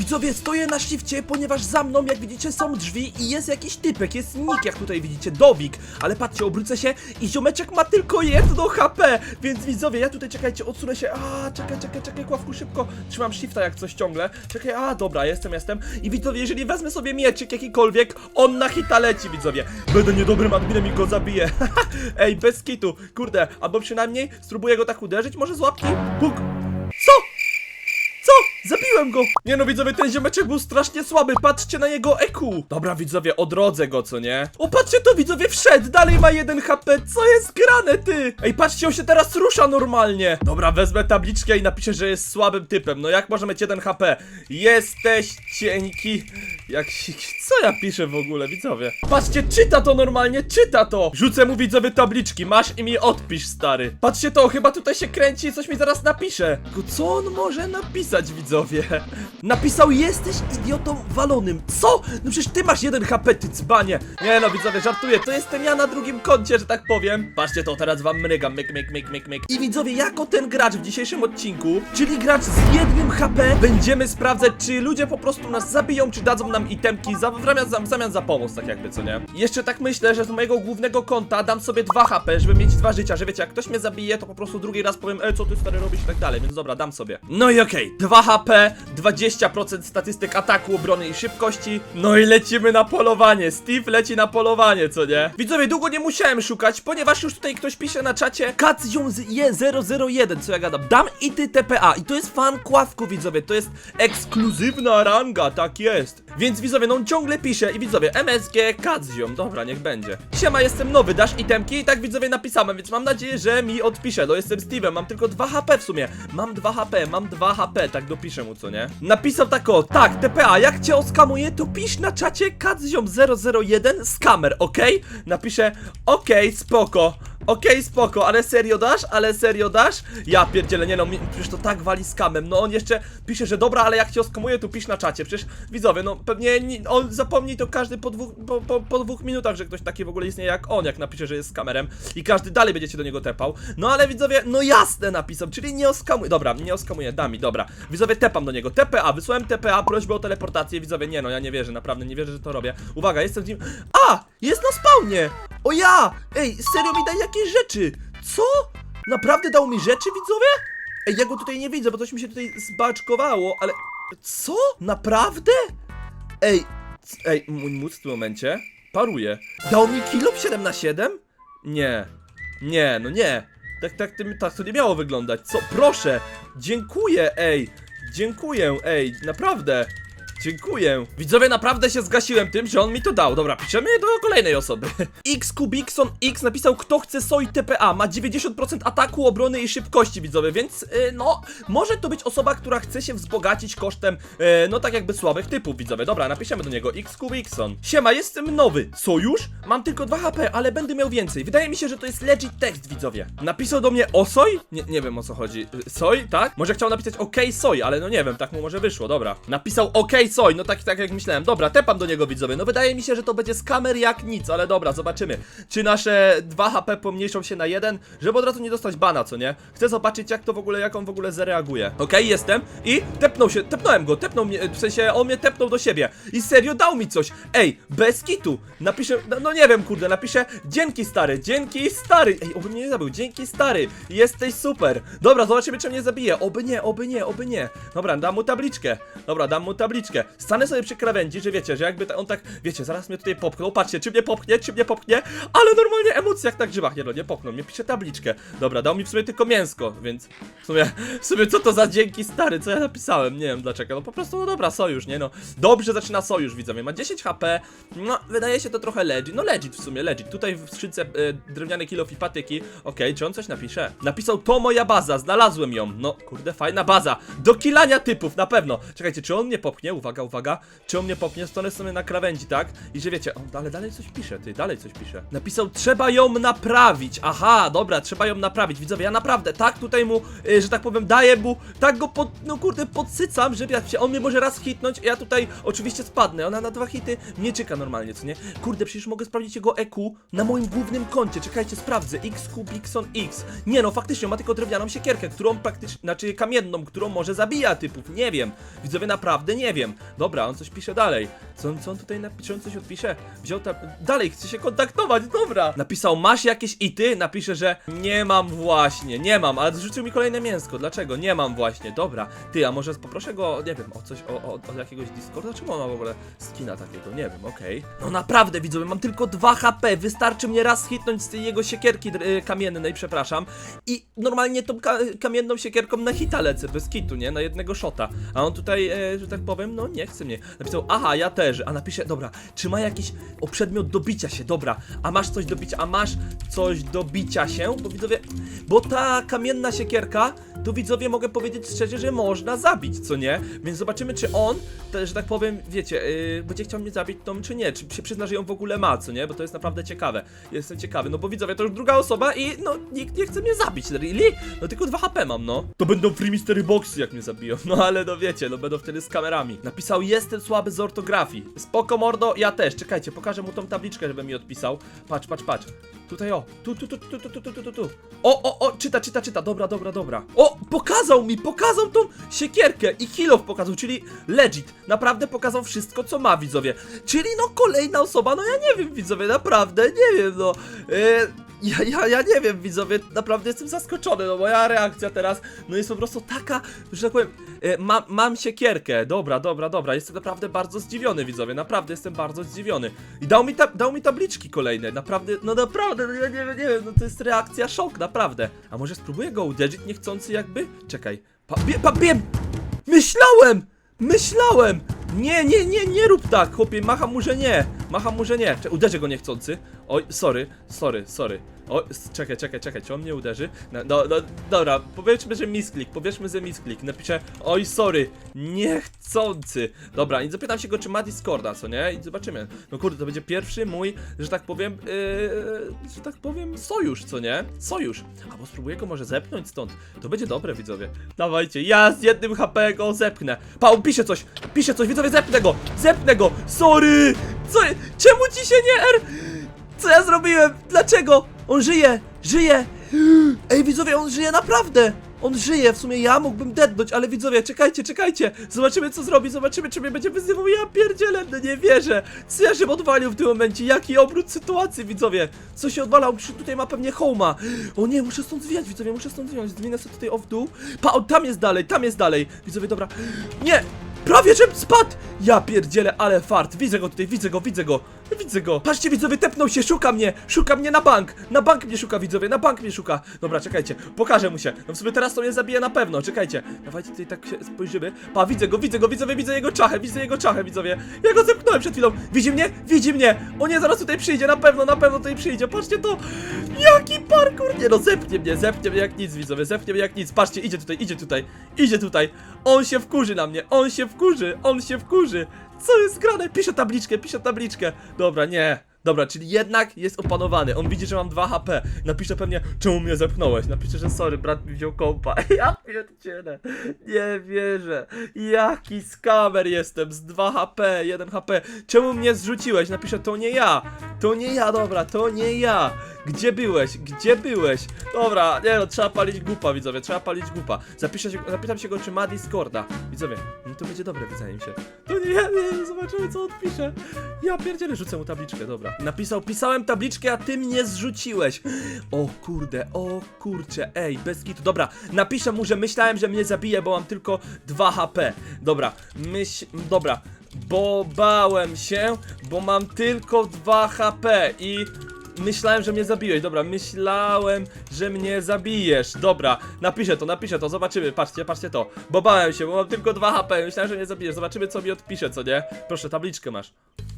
Widzowie, stoję na shifcie, ponieważ za mną, jak widzicie, są drzwi i jest jakiś typek, jest nick, jak tutaj widzicie, Dobik. Ale patrzcie, obrócę się i ziomeczek ma tylko jedno HP, więc widzowie, ja tutaj, czekajcie, odsunę się, a czekaj, czekaj, czekaj, Kławku, szybko, trzymam shifta jak coś ciągle, czekaj, a dobra, jestem, jestem. I widzowie, jeżeli wezmę sobie mieczyk jakikolwiek, on na hita leci, widzowie. Będę niedobrym adminem i go zabiję. Ej, bez kitu, kurde, albo przynajmniej spróbuję go tak uderzyć, może z łapki? Puk. Co? Co? Zabiłem go! Nie no widzowie, ten ziomeczek był strasznie słaby, patrzcie na jego EQ! Dobra widzowie, odrodzę go, co nie? O, patrzcie to widzowie, wszedł, dalej ma 1 HP, co jest grane, ty? Ej, patrzcie, on się teraz rusza normalnie! Dobra, wezmę tabliczkę i napiszę, że jest słabym typem, no jak może mieć 1 HP? Jesteś cienki, jak sik... Co ja piszę w ogóle, widzowie? Patrzcie, czyta to normalnie, czyta to! Rzucę mu widzowie tabliczki, masz i mi odpisz, stary. Patrzcie to, chyba tutaj się kręci i coś mi zaraz napisze. Tylko co on może napisać, widzowie? Napisał, jesteś idiotą walonym. Co? No przecież ty masz jeden HP, ty dzbanie. Nie no, widzowie, żartuję, to jestem ja na drugim koncie, że tak powiem. Patrzcie to, teraz wam mrygam, myk, myk, myk, myk, myk. I widzowie, jako ten gracz w dzisiejszym odcinku, czyli gracz z jednym HP, będziemy sprawdzać, czy ludzie po prostu nas zabiją, czy dadzą nam itemki za, w, zamian za, w zamian za pomoc, tak jakby, co nie? Jeszcze tak myślę, że z mojego głównego konta dam sobie 2 HP, żeby mieć dwa życia, że wiecie, jak ktoś mnie zabije, to po prostu drugi raz powiem, e, co ty stary robisz i tak dalej, więc dobra, dam sobie. No i okej, 2 HP, 20% statystyk ataku, obrony i szybkości, no i lecimy na polowanie, Steve leci na polowanie, co nie? Widzowie, długo nie musiałem szukać, ponieważ już tutaj ktoś pisze na czacie, Kacjum je 001, co ja gadam, dam i ty TPA i to jest fan kławku, widzowie, to jest ekskluzywna ranga, tak jest. Więc widzowie, no on ciągle pisze i widzowie, MSG Kadzium, dobra, niech będzie. Siema, jestem nowy, dasz itemki? I tak widzowie napisałem, więc mam nadzieję, że mi odpisze. No jestem Steve'em, mam tylko 2 HP w sumie. Mam 2 HP, mam 2 HP, tak dopiszę mu, co nie? Napisał tak o, tak, TPA, jak cię oskamuję, to pisz na czacie Kadzium 001 skamer, okej? Napiszę, okej, spoko. Okej, spoko, ale serio dasz? Ale serio dasz? Ja pierdzielę, nie no, mi- przecież to tak wali skamem. No on jeszcze pisze, że dobra, ale jak cię oskamuję, to pisz na czacie. Przecież widzowie, no pewnie ni- on zapomni to każdy po dwóch, po, po, po dwóch minutach, że ktoś taki w ogóle istnieje jak on, jak napisze, że jest skamerem i każdy dalej będzie się do niego tepał. No ale widzowie, no jasne napisał, czyli nie oskamuję. Dobra, nie oskamuję, da mi, dobra. Widzowie, tepam do niego. TPA, wysłałem TPA, prośbę o teleportację. Widzowie, nie no, ja nie wierzę, naprawdę nie wierzę, że to robię. Uwaga, jestem z nim. A! Jest na spawnie! O ja! Ej, serio mi daj jakieś rzeczy! Co? Naprawdę dał mi rzeczy, widzowie? Ej, ja go tutaj nie widzę, bo coś mi się tutaj zbaczkowało, ale... Co? Naprawdę? Ej, ej, mój mózg w tym momencie paruje. Dał mi kilo 7 na 7? Nie. Nie, no nie. Tak, tak, tym- tak to nie miało wyglądać. Co? Proszę! Dziękuję, ej! Dziękuję, ej, naprawdę! Dziękuję. Widzowie, naprawdę się zgasiłem tym, że on mi to dał. Dobra, piszemy do kolejnej osoby. X Kubikson X napisał, kto chce soi TPA. Ma 90% ataku, obrony i szybkości, widzowie, więc y, no, może to być osoba, która chce się wzbogacić kosztem, y, no tak jakby słabych typów, widzowie. Dobra, napiszemy do niego X Kubikson. Siema, jestem nowy. Sojusz? Mam tylko 2 HP, ale będę miał więcej. Wydaje mi się, że to jest legit tekst, widzowie. Napisał do mnie o soj? Nie, nie wiem o co chodzi. Y, Soj, tak? Może chciał napisać OK soj, ale no nie wiem, tak mu może wyszło, dobra. Napisał OK soj, no tak, tak jak myślałem. Dobra, tepam do niego, widzowie. No wydaje mi się, że to będzie z kamer jak nic, ale dobra, zobaczymy. Czy nasze 2 HP pomniejszą się na 1, żeby od razu nie dostać bana, co nie? Chcę zobaczyć, jak to w ogóle, jak on w ogóle zareaguje. Okej, jestem i tepnął się, tepnąłem go, tepnął mnie, w sensie on mnie tepnął do siebie. I serio dał mi coś. Ej, bez kitu. Napiszę, no, no nie wiem, kurde, napiszę dzięki stary, dzięki stary. Ej, oby mnie nie zabił, dzięki stary. Jesteś super. Dobra, zobaczymy, czy mnie zabije. Oby nie, oby nie, oby nie. Dobra, dam mu tabliczkę. Dobra, dam mu tabliczkę. Stanę sobie przy krawędzi, że wiecie, że jakby ta, on tak, wiecie, zaraz mnie tutaj popchnął. Patrzcie, czy mnie popchnie, czy mnie popchnie, ale normalnie emocje jak na grzybach. Nie no, nie popchnął, mnie pisze tabliczkę. Dobra, dał mi w sumie tylko mięsko, więc w sumie, w sumie co to za dzięki stary, co ja napisałem, nie wiem dlaczego, no po prostu, no dobra, sojusz, nie no. Dobrze zaczyna sojusz, widzowie, ma 10 HP, no, wydaje się to trochę legit, no legit w sumie, legit. Tutaj w skrzynce e, drewniane kilof i patyki, okej, czy on coś napisze? Napisał, to moja baza, znalazłem ją, no, kurde, fajna baza, do kilania typów, na pewno. Czekajcie, czy on mnie popchnie, uwaga. Uwaga, uwaga. Czy on mnie popnie? Stanę sobie na krawędzi, tak? I że wiecie, on ale dalej coś pisze, ty, dalej coś pisze. Napisał, trzeba ją naprawić. Aha, dobra, trzeba ją naprawić. Widzowie, ja naprawdę tak tutaj mu, y, że tak powiem, daję mu, tak go pod, no kurde, podsycam, że wiecie, on mnie może raz hitnąć, ja tutaj oczywiście spadnę. Ona na dwa hity mnie czeka normalnie, co nie? Kurde, przecież mogę sprawdzić jego EQ na moim głównym koncie. Czekajcie, sprawdzę. XQ Bixon X. Nie no, faktycznie ma tylko drewnianą siekierkę, którą praktycznie, znaczy kamienną, którą może zabija typów. Nie wiem. Widzowie, naprawdę nie wiem. Dobra, on coś pisze dalej. Co on, co on tutaj napisze? Coś odpisze? Wziął ta... Dalej, chce się kontaktować, dobra. Napisał, masz jakieś ity? Napisze, że nie mam właśnie, nie mam, ale zrzucił mi kolejne mięsko. Dlaczego? Nie mam właśnie, dobra. Ty, a może poproszę go, nie wiem, o coś, o, o, o jakiegoś Discorda? Czemu on ma w ogóle skina takiego? Nie wiem, okej. No naprawdę, widzowie, mam tylko 2 HP. Wystarczy mnie raz hitnąć z tej jego siekierki dr- y, kamiennej, przepraszam. I normalnie tą ka kamienną siekierką na hita lecę, bez kitu, nie? Na jednego shota. A on tutaj, e, że tak powiem, no nie chce mnie. Napisał, aha, ja też. A napisze, dobra, czy ma jakiś o przedmiot do bicia się, dobra. A masz coś do bicia, a masz coś do bicia się? Bo widzowie, bo ta kamienna siekierka, to widzowie mogę powiedzieć szczerze, że można zabić, co nie? Więc zobaczymy, czy on, te, że tak powiem, wiecie, yy, będzie chciał mnie zabić tą, czy nie? Czy się przyzna, że ją w ogóle ma, co nie? Bo to jest naprawdę ciekawe. Jestem ciekawy, no bo widzowie, to już druga osoba i no nikt nie chce mnie zabić, really? No tylko 2 HP mam, no. To będą free mystery boxy, jak mnie zabiją. No ale no wiecie, no będą wtedy z kamerami. Napisał, jestem słaby z ortografii. Spoko mordo, ja też. Czekajcie, pokażę mu tą tabliczkę, żeby mi odpisał. Patrz, patrz, patrz. Tutaj o, tu, tu, tu, tu, tu, tu, tu, tu, tu. O, o, o, czyta, czyta, czyta, dobra, dobra, dobra. O, pokazał mi, pokazał tą siekierkę i kilof pokazał, czyli legit. Naprawdę pokazał wszystko, co ma, widzowie. Czyli no kolejna osoba, no ja nie wiem, widzowie, naprawdę, nie wiem, no. E, ja, ja, ja nie wiem, widzowie, naprawdę jestem zaskoczony, no moja reakcja teraz, no jest po prostu taka, że tak powiem, e, mam, mam siekierkę, dobra, dobra, dobra, jestem naprawdę bardzo zdziwiony, widzowie, naprawdę jestem bardzo zdziwiony. I dał mi, ta, dał mi tabliczki kolejne, naprawdę, no naprawdę, no ja nie wiem, nie wiem, no to jest reakcja szok, naprawdę. A może spróbuję go uderzyć niechcący jakby? Czekaj, pa, bie, pa, biem! Myślałem! Myślałem! Nie, nie, nie, nie rób tak, chłopie, macham mu, że nie. Macham mu, że nie. Cze- go niechcący. Oj, sorry, sorry, sorry. O, s- czekaj, czekaj, czekaj, czy on mnie uderzy? No, no, no dobra, powiedzmy, że misklik, powiedzmy, że misklik. Napiszę, oj, sorry, niechcący. Dobra, i zapytam się go, czy ma Discorda, co nie? I zobaczymy. No kurde, to będzie pierwszy mój, że tak powiem, yy, że tak powiem, sojusz, co nie? Sojusz. Albo spróbuję go może zepchnąć stąd. To będzie dobre, widzowie. Dawajcie, ja z jednym HP go zepchnę. Pał, pisze coś, pisze coś, widzowie, zepnę go, zepnę go. Sorry! Co, czemu ci się nie R? Co ja zrobiłem? Dlaczego? On żyje! Żyje! Ej, widzowie, on żyje naprawdę! On żyje, w sumie ja mógłbym deadnąć, ale widzowie, czekajcie, czekajcie! Zobaczymy co zrobi, zobaczymy czy mnie będzie wyzywał, ja pierdzielę, no nie wierzę! Co ja się odwalił w tym momencie? Jaki obrót sytuacji, widzowie! Co się odwalał? Tutaj ma pewnie homa! O nie, muszę stąd zwijać, widzowie, muszę stąd zwijać, zwinę sobie tutaj o w dół. Pa, o, tam jest dalej, tam jest dalej! Widzowie, dobra. Nie! Prawie żem spadł! Ja pierdzielę, ale fart. Widzę go tutaj, widzę go, widzę go. Widzę go. Patrzcie, widzowie, tepnął się, szuka mnie. Szuka mnie na bank. Na bank mnie szuka, widzowie, na bank mnie szuka. Dobra, czekajcie, pokażę mu się. No w sumie teraz to mnie zabije na pewno, czekajcie. Dawajcie tutaj tak się spojrzymy. Pa, widzę go, widzę go, widzowie, widzę jego czachę, widzę jego czachę, widzowie. Ja go zepchnąłem przed chwilą. Widzi mnie? Widzi mnie. O nie, zaraz tutaj przyjdzie, na pewno, na pewno tutaj przyjdzie. Patrzcie to. Jaki parkour. Nie no, zepnie mnie, zepnie mnie jak nic, widzowie, zepnie mnie jak nic. Patrzcie, idzie tutaj, idzie tutaj, idzie tutaj. On się wkurzy na mnie, on się wkurzy, on się wkurzy. Co jest grane? Piszę tabliczkę, piszę tabliczkę. Dobra, nie. Dobra, czyli jednak jest opanowany. On widzi, że mam 2 HP. Napisze pewnie, czemu mnie zepchnąłeś? Napisze, że sorry, brat mi wziął kompa. Ja pierdzielę. Nie wierzę. Jaki skamer jestem z 2 HP, 1 HP. Czemu mnie zrzuciłeś? Napisze, to nie ja. To nie ja, dobra, to nie ja. Gdzie byłeś? Gdzie byłeś? Dobra, nie no, trzeba palić głupa, widzowie, trzeba palić głupa. Zapiszę się, zapytam się go, czy ma Discorda. Widzowie, no to będzie dobre, wydaje mi się. To nie nie, zobaczymy co odpisze. Ja pierdzielę, rzucę mu tabliczkę, dobra. Napisał, pisałem tabliczkę, a ty mnie zrzuciłeś. O kurde, o kurcze, ej, bez kitu. Dobra, napiszę mu, że myślałem, że mnie zabije, bo mam tylko 2 HP. Dobra, myśl, dobra. Bo bałem się, bo mam tylko 2 HP i Myślałem, że mnie zabiłeś, dobra, myślałem, że mnie zabijesz, dobra, napiszę to, napiszę to, zobaczymy, patrzcie, patrzcie to, bo bałem się, bo mam tylko 2 HP, myślałem, że mnie zabijesz, zobaczymy co mi odpisze, co nie? Proszę, tabliczkę masz.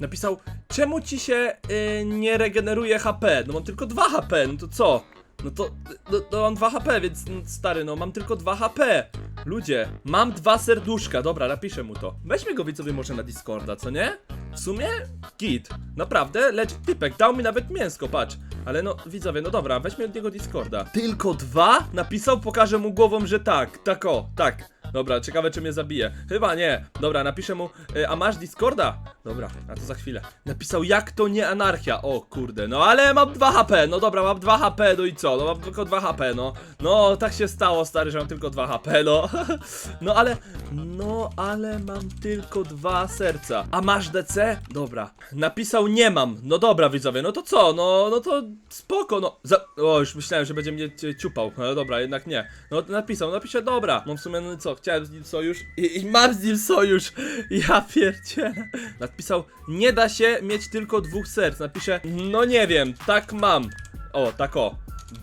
Napisał, czemu ci się y, nie regeneruje HP? No mam tylko 2 HP, no to co? No to, no, to mam 2 HP, więc no, stary, no mam tylko 2 HP. Ludzie, mam dwa serduszka, dobra, napiszę mu to. Weźmy go widzowie może na Discorda, co nie? W sumie git. Naprawdę, lecz typek, dał mi nawet mięsko, patrz. Ale no, widzowie, no dobra, weźmy od niego Discorda. Tylko dwa? Napisał, pokażę mu głową, że tak, tak o, tak. Dobra, ciekawe czy mnie zabije. Chyba nie. Dobra, napiszę mu, y, a masz Discorda? Dobra, a to za chwilę. Napisał, jak to nie anarchia. O kurde, no ale mam 2 HP. No dobra, mam 2 HP, no i co? No mam tylko 2 HP, no. No, tak się stało, stary, że mam tylko 2 HP, no. No ale, no ale mam tylko dwa serca. A masz DC? Dobra. Napisał, nie mam. No dobra, widzowie, no to co? No, no to spoko, no. Za... O, już myślałem, że będzie mnie ciupał. No dobra, jednak nie. No napisał, napiszę, dobra. No w sumie, no co, chciałem z nim sojusz i, i mam z nim sojusz. Ja pierdzielę. Napisał, nie da się mieć tylko dwóch serc. Napiszę, no nie wiem, tak mam. O, tak o.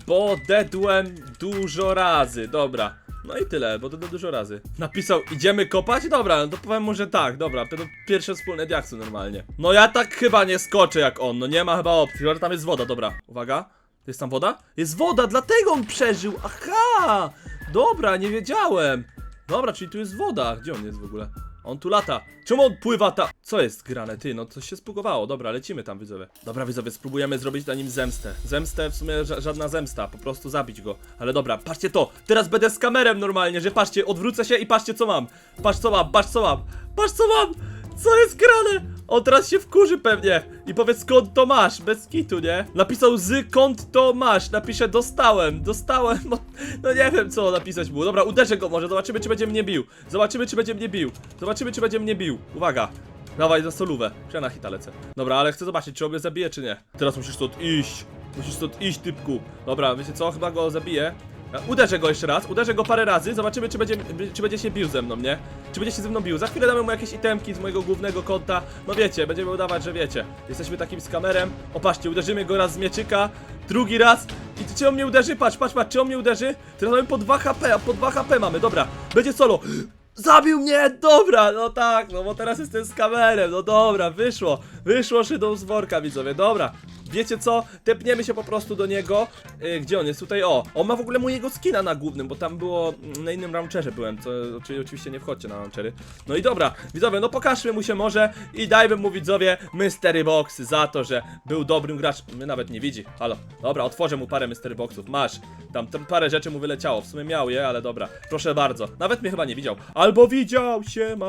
Bo dedłem dużo razy. Dobra. No i tyle, bo to dużo razy. Napisał, idziemy kopać? Dobra, no to powiem mu, że tak, dobra, to pierwsze wspólne diaksy normalnie. No ja tak chyba nie skoczę jak on, no nie ma chyba opcji, że tam jest woda, dobra, uwaga. Jest tam woda? Jest woda, dlatego on przeżył, aha! Dobra, nie wiedziałem. Dobra, czyli tu jest woda, gdzie on jest w ogóle? On tu lata. Czemu on pływa ta... Co jest grane, ty? No coś się spugowało. Dobra, lecimy tam, widzowie. Dobra, widzowie, spróbujemy zrobić na nim zemstę. Zemstę, w sumie ża żadna zemsta, po prostu zabić go. Ale dobra, patrzcie to. Teraz będę z kamerem normalnie, że patrzcie, odwrócę się i patrzcie co mam. Patrz co mam, patrz co mam. Patrz co mam! Co jest grane? On teraz się wkurzy pewnie i powiedz skąd to masz, bez kitu, nie? Napisał z kąt to masz, napiszę dostałem, dostałem, no, nie wiem co napisać mu. Dobra, uderzę go może, zobaczymy czy będzie mnie bił. Zobaczymy czy będzie mnie bił. Zobaczymy czy będzie mnie bił. Uwaga. Dawaj za solówę. Ja hita lecę. Dobra, ale chcę zobaczyć, czy on mnie zabije, czy nie. Teraz musisz stąd iść. Musisz stąd iść, typku. Dobra, wiecie co? Chyba go zabiję. Ja Uderzę go jeszcze raz, uderzę go parę razy, zobaczymy czy będzie, czy będzie się bił ze mną, nie? Czy będzie się ze mną bił. Za chwilę damy mu jakieś itemki z mojego głównego konta. No wiecie, będziemy udawać, że wiecie. Jesteśmy takim skamerem. O patrzcie, uderzymy go raz z mieczyka, drugi raz. I czy on mnie uderzy? Patrz, patrz, patrz, czy on mnie uderzy? Teraz mamy po 2 HP, a po 2 HP mamy, dobra. Będzie solo. Zabił mnie! Dobra, no tak, no bo teraz jestem z kamerem, no dobra, wyszło, wyszło szydą z worka, widzowie, dobra. Wiecie co? Tepniemy się po prostu do niego. Yy, gdzie on jest? Tutaj, o. On ma w ogóle mojego skina na głównym, bo tam było, mm, na innym launcherze byłem, co czyli oczywiście nie wchodźcie na launchery. No i dobra, widzowie, no pokażmy mu się może i dajmy mu widzowie Mystery Boxy za to, że był dobrym graczem. My nawet nie widzi, halo. Dobra, otworzę mu parę Mystery Boxów, masz. Tam, tam parę rzeczy mu wyleciało, w sumie miał je, ale dobra. Proszę bardzo. Nawet mnie chyba nie widział. Albo widział się ma.